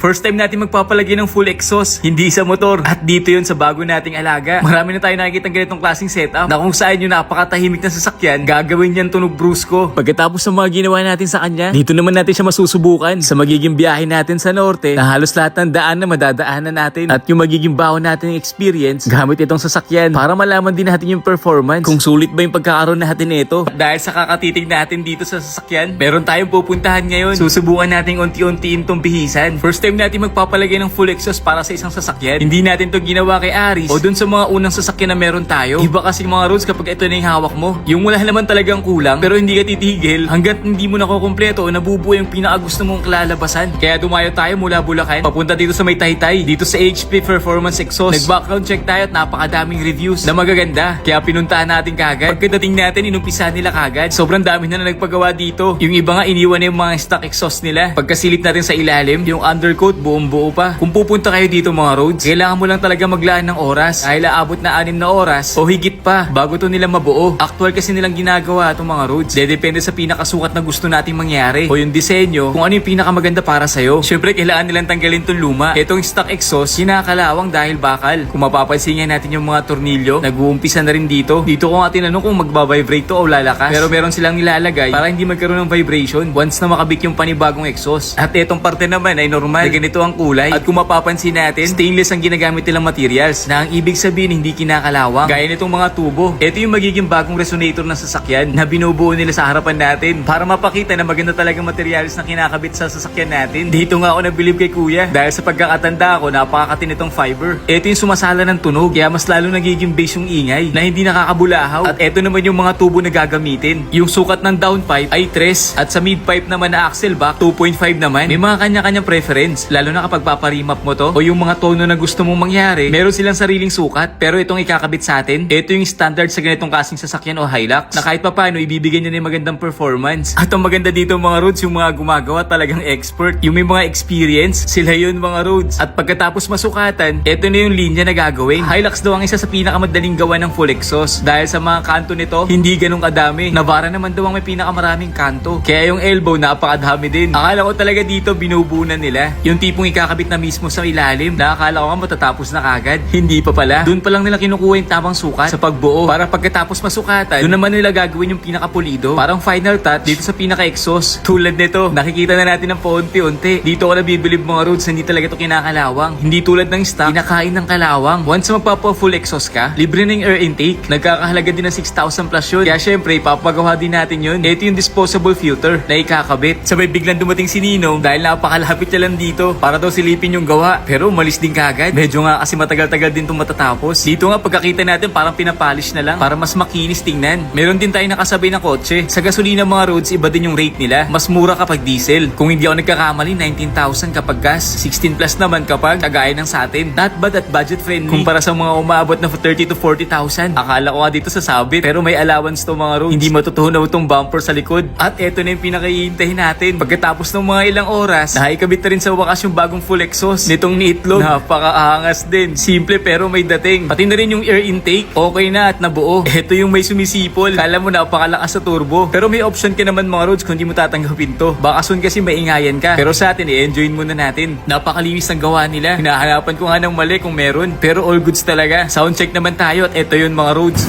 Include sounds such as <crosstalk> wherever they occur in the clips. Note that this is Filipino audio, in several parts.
First time natin magpapalagay ng full exhaust, hindi sa motor. At dito yun sa bago nating alaga. Marami na tayo nakikita ng ganitong klaseng setup na kung saan yung napakatahimik na sasakyan, gagawin yan tunog brusko. Pagkatapos ng mga ginawa natin sa kanya, dito naman natin siya masusubukan sa magiging biyahe natin sa norte na halos lahat ng daan na madadaanan natin at yung magiging baho natin experience gamit itong sasakyan para malaman din natin yung performance kung sulit ba yung pagkakaroon natin nito. Dahil sa kakatitig natin dito sa sasakyan, meron tayong pupuntahan ngayon. Susubukan natin unti-untiin tong bihisan. First time natin magpapalagay ng full exhaust para sa isang sasakyan. Hindi natin to ginawa kay Aris o dun sa mga unang sasakyan na meron tayo. Iba kasi mga roads kapag ito na yung hawak mo. Yung wala naman talagang kulang pero hindi ka titigil hanggat hindi mo nakukumpleto o nabubuo yung pinakagusto mong kalalabasan. Kaya dumayo tayo mula Bulacan papunta dito sa may Taytay dito sa HP Performance Exhaust. Nag-background check tayo at napakadaming reviews na magaganda. Kaya pinuntahan natin kagad. Pagkadating natin inumpisahan nila kagad. Sobrang dami na na nagpagawa dito. Yung iba nga iniwan na yung mga stock exhaust nila. Pagkasilip natin sa ilalim, yung undercoat buong buo pa. Kung pupunta kayo dito mga roads, kailangan mo lang talaga maglaan ng oras. Dahil aabot na anim na oras o higit pa bago to nila mabuo. Actual kasi nilang ginagawa itong mga roads. Depende sa pinakasukat na gusto nating mangyari. O yung disenyo, kung ano yung pinakamaganda para sa'yo. Syempre, kailangan nilang tanggalin tong luma. Itong stock exhaust, kinakalawang dahil bakal. Kung mapapansin nga natin yung mga tornilyo, nag-uumpisa na rin dito. Dito ko nga tinanong kung magbabibrate to o lalakas. Pero meron silang nilalagay para hindi magkaroon ng vibration once na makabit yung panibagong exhaust. At itong parte naman ay normal ganito ang kulay. At kung mapapansin natin, stainless ang ginagamit nilang materials na ang ibig sabihin hindi kinakalawang. Gaya nitong mga tubo. Ito yung magiging bagong resonator ng sasakyan na binubuo nila sa harapan natin para mapakita na maganda talagang materials na kinakabit sa sasakyan natin. Dito nga ako nabilib kay kuya dahil sa pagkakatanda ko napakakatin itong fiber. Ito yung sumasala ng tunog kaya mas lalo nagiging bass yung ingay na hindi nakakabulahaw. At ito naman yung mga tubo na gagamitin. Yung sukat ng downpipe ay 3 at sa midpipe naman na axle back 2.5 naman. May mga kanya-kanyang preference lalo na kapag paparimap mo to o yung mga tono na gusto mong mangyari. Meron silang sariling sukat pero itong ikakabit sa atin, ito yung standard sa ganitong kasing sasakyan o Hilux na kahit papano ibibigay niya ng magandang performance. At ang maganda dito mga roads, yung mga gumagawa talagang expert. Yung may mga experience, sila yun mga roads. At pagkatapos masukatan, ito na yung linya na gagawin. Hilux daw ang isa sa pinakamadaling gawa ng full exhaust. Dahil sa mga kanto nito, hindi ganun kadami. Navara naman daw ang may pinakamaraming kanto. Kaya yung elbow, napakadami din. Akala ko talaga dito binubunan nila. Yung tipong ikakabit na mismo sa ilalim. Nakakala ko nga matatapos na kagad. Hindi pa pala. Doon pa lang nila kinukuha yung tamang sukat sa pagbuo. Para pagkatapos masukatan, doon naman nila gagawin yung pinakapulido. Parang final touch dito sa pinaka-exhaust. Tulad nito, nakikita na natin ng paunti-unti. Dito ko nabibilib mga roads, hindi talaga to kinakalawang. Hindi tulad ng stock, kinakain ng kalawang. Once magpapa full exhaust ka, libre na yung air intake. Nagkakahalaga din ng 6,000 plus yun. Kaya syempre, papagawa din natin yun. Ito yung disposable filter na ikakabit. Sabay biglang dumating si Ninong dahil napakalapit niya lang dito para daw silipin yung gawa. Pero umalis din kagad. Medyo nga kasi matagal-tagal din itong matatapos. Dito nga pagkakita natin parang pinapolish na lang para mas makinis tingnan. Meron din tayo nakasabay na kotse. Sa gasolina mga roads, iba din yung rate nila. Mas mura kapag diesel. Kung hindi ako nagkakamali, 19,000 kapag gas. 16 plus naman kapag kagaya ng sa atin. Not bad at budget friendly. Kumpara sa mga umaabot na 30 to 40,000. Akala ko nga dito sa sabit. Pero may allowance to mga roads. Hindi matutunaw tong bumper sa likod. At eto na yung pinakahihintahin natin. Pagkatapos ng mga ilang oras, nahaikabit na rin sa wakas yung bagong full exhaust nitong ni Itlog. Napakaangas din. Simple pero may dating. Pati na rin yung air intake. Okay na at nabuo. <laughs> Ito yung may sumisipol. Kala mo napakalakas sa turbo. Pero may option ka naman mga roads kung hindi mo tatanggapin to. Baka soon kasi maingayan ka. Pero sa atin, i-enjoyin muna natin. Napakalinis ng gawa nila. Hinahanapan ko nga ng mali kung meron. Pero all goods talaga. Sound check naman tayo at ito yun mga roads.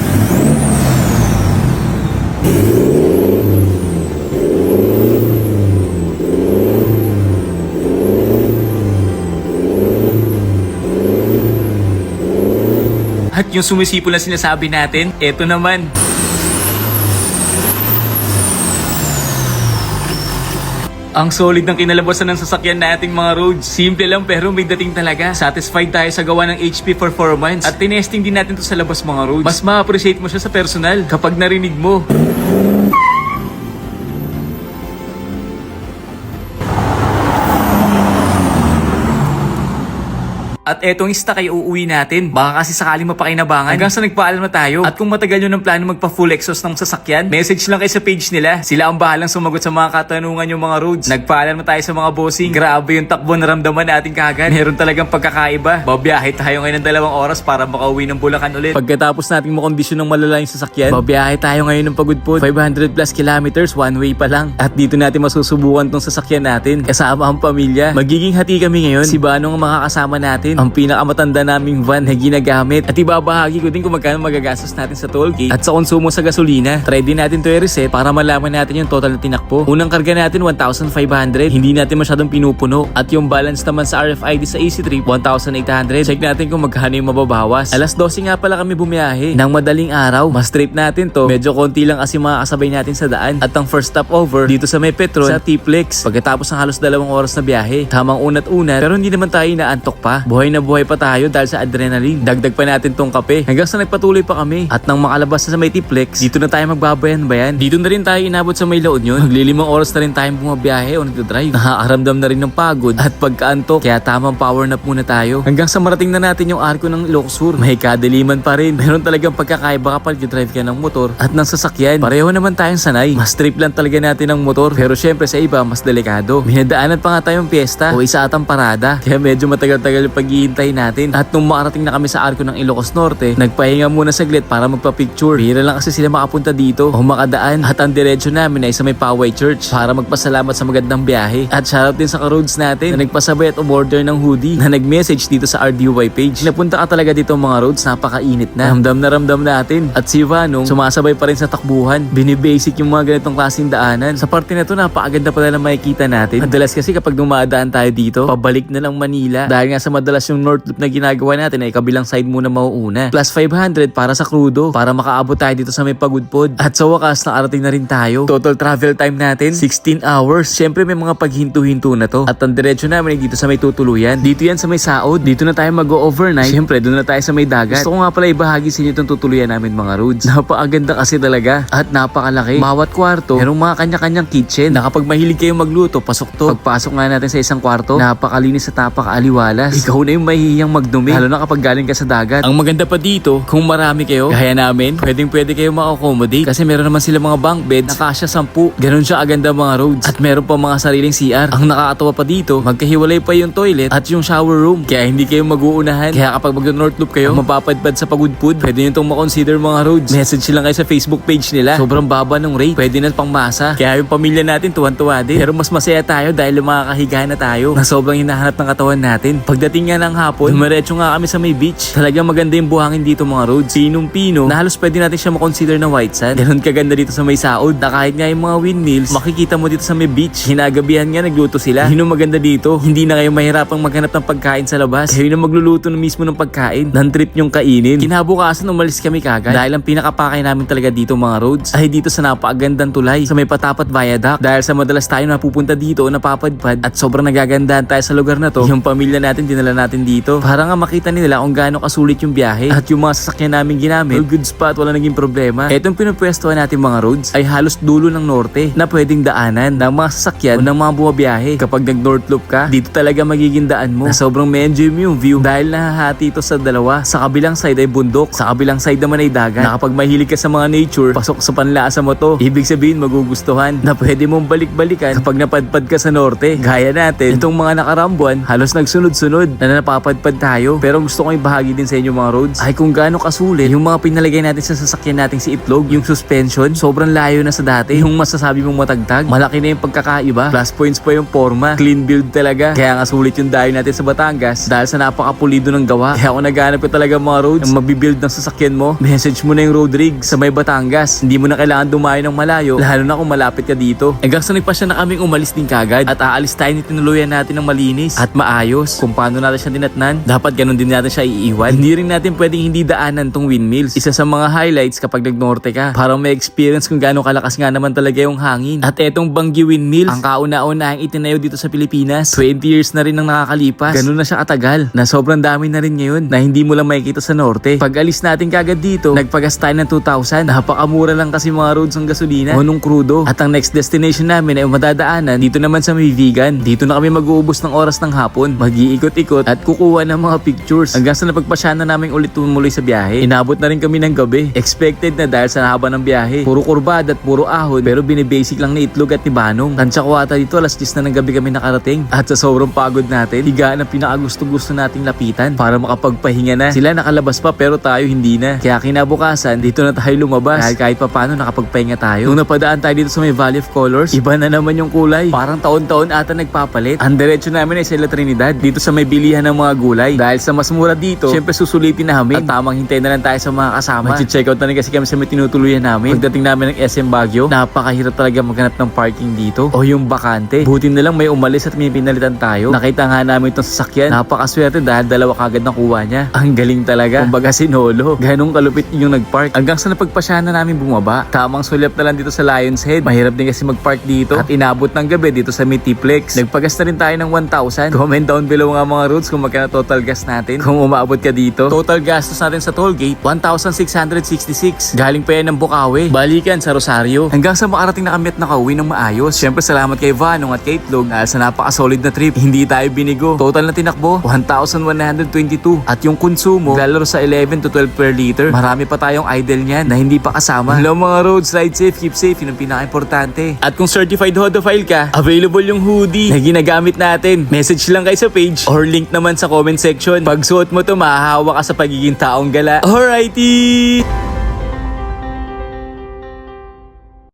At yung sumisipol na sinasabi natin, eto naman. Ang solid ng kinalabasan ng sasakyan nating mga roads. Simple lang pero may dating talaga. Satisfied tayo sa gawa ng HP performance. At tinesting din natin to sa labas mga roads. Mas ma-appreciate mo siya sa personal kapag narinig mo. At etong stock ay uuwi natin. Baka kasi sakaling mapakinabangan. Hanggang sa nagpaalam na tayo. At kung matagal nyo ng plano magpa full exhaust ng sasakyan, message lang kayo sa page nila. Sila ang bahalang sumagot sa mga katanungan yung mga roads. Nagpaalam na tayo sa mga bossing. Grabe yung takbo na ramdaman natin kagad. Meron talagang pagkakaiba. Babiyahe tayo ngayon ng dalawang oras para makauwi ng Bulacan ulit. Pagkatapos nating makondisyon ng malala yung sasakyan, babiyahe tayo ngayon ng pagudpod. 500 plus kilometers, one way pa lang. At dito natin masusubukan tong sasakyan natin. Kasama ang pamilya. Magiging hati kami ngayon. Si Banong ang makakasama natin. Ang pinakamatanda naming van na ginagamit. At ibabahagi ko din kung magkano magagastos natin sa toll at sa konsumo sa gasolina. Try din natin to i-reset para malaman natin yung total na tinakbo. Unang karga natin 1,500. Hindi natin masyadong pinupuno. At yung balance naman sa RFID sa EC3 1,800. Check natin kung magkano yung mababawas. Alas 12 nga pala kami bumiyahe. Nang madaling araw, mas trip natin to. Medyo konti lang kasi mga kasabay natin sa daan. At ang first stop over dito sa May Petron sa T-Flex. Pagkatapos ng halos dalawang oras na biyahe. Tamang unat-unat pero hindi naman tayo inaantok pa. Buhay na buhay pa tayo dahil sa adrenaline. Dagdag pa natin tong kape. Hanggang sa nagpatuloy pa kami. At nang makalabas na sa May T-Flex, dito na tayo magbabayan-bayan. Dito na rin tayo inabot sa May Laon yun. Maglilimang oras na rin tayong bumabiyahe o nagdadrive. Nakakaramdam na rin ng pagod at pagkaantok. Kaya tamang power nap muna tayo. Hanggang sa marating na natin yung arko ng Ilocos Sur. May kadiliman pa rin. Meron talagang pagkakaiba kapag drive ka ng motor at ng sasakyan. Pareho naman tayong sanay. Mas trip lang talaga natin ng motor. Pero syempre sa iba, mas delikado. Minadaanan pa nga tayong piyesta o isa atang parada. Kaya medyo matagal-tagal yung paghihintay natin. At nung makarating na kami sa arko ng Ilocos Norte, nagpahinga muna saglit para magpa-picture. Bihira lang kasi sila makapunta dito o makadaan. At ang diretsyo namin ay sa may Poway Church para magpasalamat sa magandang biyahe. At shoutout din sa ka-roads natin na nagpasabay at umorder ng hoodie na nag-message dito sa RDY page. Napunta ka talaga dito mga roads, napakainit na. Ramdam na ramdam natin. At si Vanong, sumasabay pa rin sa takbuhan. Binibasic yung mga ganitong klaseng daanan. Sa parte na to, napakaganda pala na makikita natin. Madalas kasi kapag dumadaan tayo dito, pabalik na lang Manila. Dahil nga sa madalas yung North Loop na ginagawa natin ay kabilang side muna mauuna. Plus 500 para sa crudo para makaabot tayo dito sa may pagudpod. At sa wakas, nakarating na rin tayo. Total travel time natin, 16 hours. Siyempre may mga paghinto-hinto na to. At ang diretsyo namin ay dito sa may tutuluyan. Dito yan sa may saod. Dito na tayo mag-overnight. Siyempre, doon na tayo sa may dagat. Gusto ko nga pala ibahagi sa inyo itong tutuluyan namin mga roads. Napakaganda kasi talaga. At napakalaki. Bawat kwarto, merong mga kanya-kanyang kitchen. Na kapag mahilig kayong magluto, pasok to. Pagpasok nga natin sa isang kwarto, napakalinis at napakaaliwalas. Ikaw na yung mahihiyang magdumi. Lalo na kapag galing ka sa dagat. Ang maganda pa dito, kung marami kayo, gaya namin, pwedeng pwede kayo maka-accommodate. Kasi meron naman sila mga bunk beds na kasya 10. Ganon siya aganda mga roads. At meron pa mga sariling CR. Ang nakakatawa pa dito, magkahiwalay pa yung toilet at yung shower room. Kaya hindi kayo mag-uunahan. Kaya kapag mag-north loop kayo, mapapadpad sa pagudpud, pwede nyo itong makonsider mga roads. Message lang kayo sa Facebook page nila. Sobrang baba ng rate. Pwede na pang masa. Kaya yung pamilya natin tuwan-tuwa din. Pero mas masaya tayo dahil makakahiga na tayo na sobrang hinahanap ng katawan natin. Pagdating nga ng hapon, dumiretso nga kami sa may beach. Talagang maganda yung buhangin dito mga roads. Pinong-pino na halos pwede natin siya makonsider na white sand. Ganon kaganda dito sa may saod na kahit nga yung mga windmills, makikita mo dito sa may beach. Hinagabihan nga nagluto sila. Yun maganda dito. Hindi na kayo mahirapang maghanap ng pagkain sa labas. Kayo na magluluto na mismo ng pagkain. Ng trip yung kainin. Kinabukasan umalis kami kagad. Dahil ang pinakapakay namin talaga dito mga roads ay dito sa napakagandang tulay sa may patapat viaduct. Dahil sa madalas tayo napupunta dito napapadpad at sobrang nagagandahan tayo sa lugar na to. Yung pamilya natin dinala natin dito para nga makita nila kung gaano kasulit yung biyahe at yung mga sasakyan namin ginamit. All good spot, wala naging problema. Etong pinupwestuhan natin mga roads ay halos dulo ng norte na pwedeng daanan ng mga sasakyan o ng mga bumabiyahe. Kapag nag-north loop ka, dito talaga magiging daan mo na sobrang ma-enjoy mo yung view dahil nahahati ito sa dalawa. Sa kabilang side ay bundok, sa kabilang side naman ay dagat. Na kapag mahilig ka sa mga nature, pasok sa panlasa mo to. Ibig sabihin magugustuhan na pwede mong balik-balikan kapag napadpad ka sa norte. Gaya natin, itong mga nakarambuan, halos nagsunod-sunod na napapadpad tayo. Pero gusto kong ibahagi din sa inyo mga roads ay kung gaano kasulit yung mga pinalagay natin sa sasakyan nating si Itlog, yung suspension, sobrang layo na sa dati. Yung masasabi mong matagtag, malaki na yung pagkakaiba. Plus points pa yung forma. Clean build talaga. Kaya nga sulit yung dayo natin sa Batangas dahil sa napakapulido ng gawa. Kaya kung naghanap ka talaga mga roads na mabibuild ng sasakyan mo, message mo na yung road rig sa may Batangas. Hindi mo na kailangan dumayo ng malayo, lalo na kung malapit ka dito. Hanggang sa nagpa na kaming umalis din kagad at aalis tayo ni tinuluyan natin ng malinis at maayos. Kung paano natin siya dinatnan, dapat ganun din natin siya iiwan. Hindi rin natin pwedeng hindi daanan tong windmills. Isa sa mga highlights kapag nagnorte ka para may experience kung gaano kalakas nga naman talaga yung hangin. At etong Banggi Windmills, ang kauna-una ang itinayo dito sa Pilipinas. 20 years na rin ang nakakalipas. Ganun na siya katagal na sobrang dami na rin ngayon na hindi mo lang makikita sa norte. Pag alis natin kagad dito, nagpagas tayo ng 2,000. Napakamura lang kasi mga roads ng gasolina o nung crudo. At ang next destination namin ay madadaanan dito naman sa may vegan. Dito na kami mag-uubos ng oras ng hapon. Mag-iikot-ikot at kukuha ng mga pictures. Hanggang sa napagpasya na namin ulit tumuloy sa biyahe. Inabot na rin kami ng gabi. Expected na dahil sa haba ng biyahe. Puro kurbad at puro ahon pero binibasic lang ni itlog at ni Banong. Tansya ko ata dito alas 10 na ng gabi kami nakarating. At sa sobrang pagod natin, higaan ang pinakagusto-gusto nating lapitan para makapagpahinga na. Sila nakalabas pa pero tayo hindi na. Kaya kinabukasan, dito na tayo lumabas. Dahil kahit papano nakapagpahinga tayo. Nung napadaan tayo dito sa may Valley of Colors, iba na naman yung kulay. Parang taon-taon ata nagpapalit. Ang diretso namin ay sa La Trinidad, dito sa may bilihan ng mga gulay. Dahil sa mas mura dito, syempre susulitin namin. At tamang hintay na lang tayo sa mga kasama. Mag-check out na rin kasi kami sa may tinutuluyan namin. Pagdating namin ng SM Baguio, napakahirap talaga maghanap ng parking dito. O yung bakante. Buti na lang may umalis at may pinalitan tayo. Nakita nga namin itong sasakyan. Napakaswerte dahil dalawa kagad nakuha niya. Ang galing talaga. Kumbaga sinolo. Ganong kalupit yung nagpark. Hanggang sa napagpasyahan na namin bumaba. Tamang sulyap na lang dito sa Lion's Head. Mahirap din kasi magpark dito. At inabot ng gabi dito sa Mitiplex. Nagpagas na rin tayo ng 1,000. Comment down below nga mga roads kung magkano total gas natin. Kung umaabot ka dito. Total gastos natin sa toll gate, 1,666. Galing pa yan ng Bukawi. Balikan sa Rosario. Hanggang sa makarating na kami at nakauwi ng maayos. Siyempre salamat kay Vanong at kay Itlog dahil sa napaka-solid na trip. Hindi tayo binigo. Total na tinakbo, 1,122. At yung konsumo, lalaro sa 11 to 12 per liter. Marami pa tayong idle niyan na hindi pa kasama. Hello mga roads, ride safe, keep safe. Yun ang pinaka-importante. At kung certified Hodophile ka, available yung hoodie na ginagamit natin. Message lang kayo sa page or link naman sa comment section. Pag suot mo to, mahahawa ka sa pagiging taong gala. Alrighty!